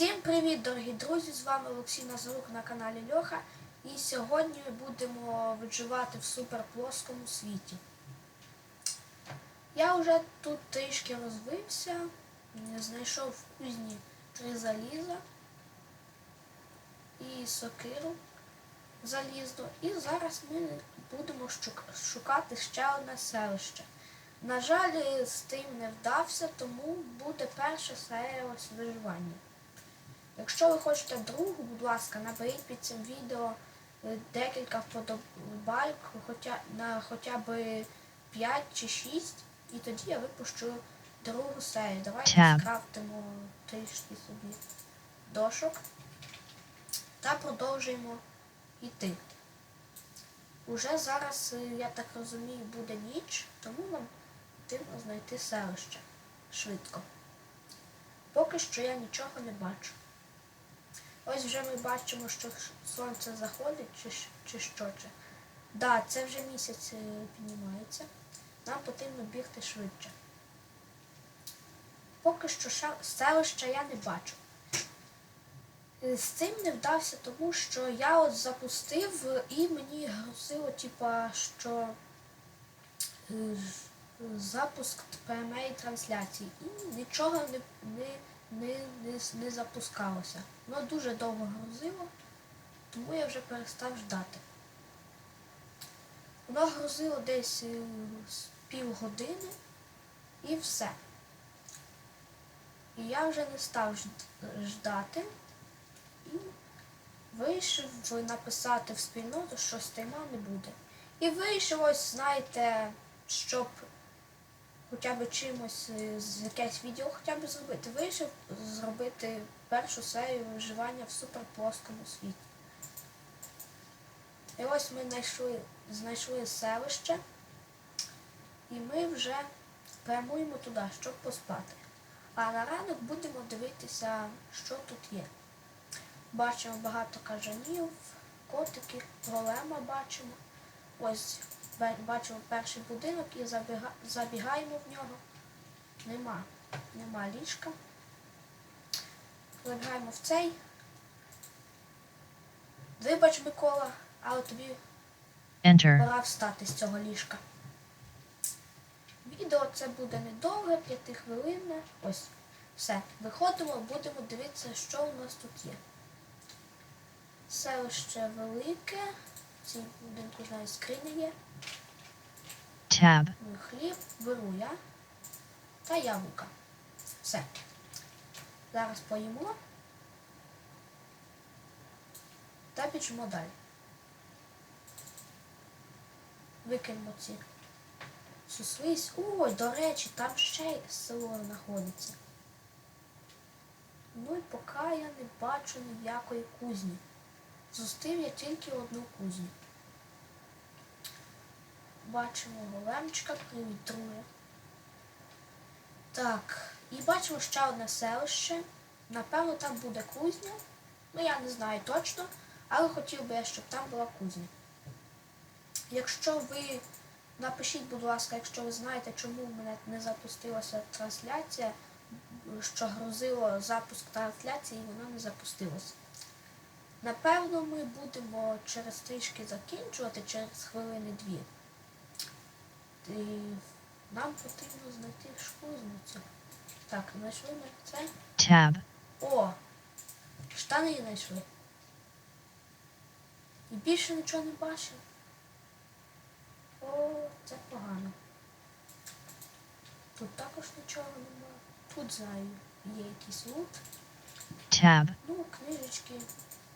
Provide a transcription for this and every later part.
Всім привіт, дорогі друзі! З вами Олексій Назарук на каналі Льоха. І сьогодні будемо виживати в суперплоскому світі. Я вже тут трішки розвився, знайшов в кузні три заліза і сокиру залізну. І зараз ми будемо шукати ще одне селище. На жаль, з тим не вдався, тому буде перша серія виживання. Якщо ви хочете другу, будь ласка, наберіть під цим відео е, декілька вподобайок хоча, на хоча б 5 чи 6, і тоді я випущу другу серію. Давайте скрафтимо трішки собі дошок та продовжуємо йти. Уже зараз, е, я так розумію, буде ніч, тому нам потрібно знайти селище швидко. Поки що я нічого не бачу. Ось вже ми бачимо, що сонце заходить, чи, чи що це. Да, це вже місяць е, піднімається. Нам потрібно бігти швидше. Поки що селища я не бачу. Е, З цим не вдався, тому що я от запустив е, і мені грозило, типа, що запуск прямої трансляції. І нічого не, не, не, не, не запускалося. Воно дуже довго грузило, тому я вже перестав ждати. Воно грузило десь е, з півгодини і все. І я вже не став ждати і вирішив написати в спільноту, що стріма не буде. І вирішив ось, знаєте, щоб хоча б чимось е, з якесь відео хоча б зробити. Вирішив зробити першу серію виживання в суперплоскому світі. І ось ми знайшли, знайшли селище, і ми вже прямуємо туди, щоб поспати. А на ранок будемо дивитися, що тут є. Бачимо багато кажанів, котиків, голема бачимо. Ось бачимо перший будинок і забіга... забігаємо в нього. Нема. Нема ліжка. Забігаємо в цей. Вибач, Микола, але тобі Enter. пора встати з цього ліжка. Відео це буде недовге, п'ятихвилинне. Ось. Все. Виходимо, будемо дивитися, що у нас тут є. Селище велике. В цій будинку знаю скрині є. Tab. Ну, Хліб беру я. Та яблука. Все. Зараз поїмо. Та біжимо далі. Викинемо ці суслись. Ой, до речі, там ще й село знаходиться. Ну і поки я не бачу ніякої кузні. Зустрів я тільки одну кузню. Бачимо големчика, привіт, друге. Так, і бачимо ще одне селище. Напевно, там буде кузня. Ну, я не знаю точно, але хотів би я, щоб там була кузня. Якщо ви напишіть, будь ласка, якщо ви знаєте, чому в мене не запустилася трансляція, що грузило запуск трансляції, і вона не запустилася. Напевно, ми будемо через трішки закінчувати, через хвилини дві. І нам потрібно знайти шкузницю. Так, знайшли ми це. Tab. О! Штани знайшли. І більше нічого не бачив. О, це погано. Тут також нічого немає. Тут знаю, є якийсь лут. Tab. Ну, книжечки.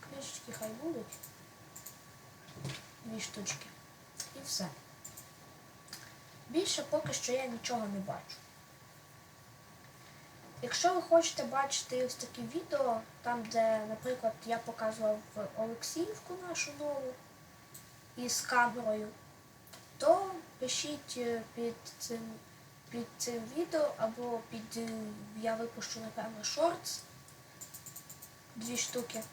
Книжечки хай будуть. Дві штучки. І все. Більше поки що я нічого не бачу. Якщо ви хочете бачити ось такі відео, там, де, наприклад, я показував Олексіївку нашу нову із камерою, то пишіть е, під цим, під цим відео або під е, я випущу, напевно, шортс дві штуки.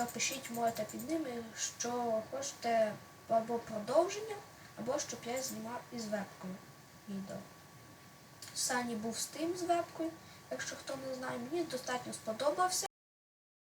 То пишіть можете під ними, що хочете або продовження, або щоб я знімав із вебкою відео. Сані був з тим з вебкою, якщо хто не знає, мені достатньо сподобався.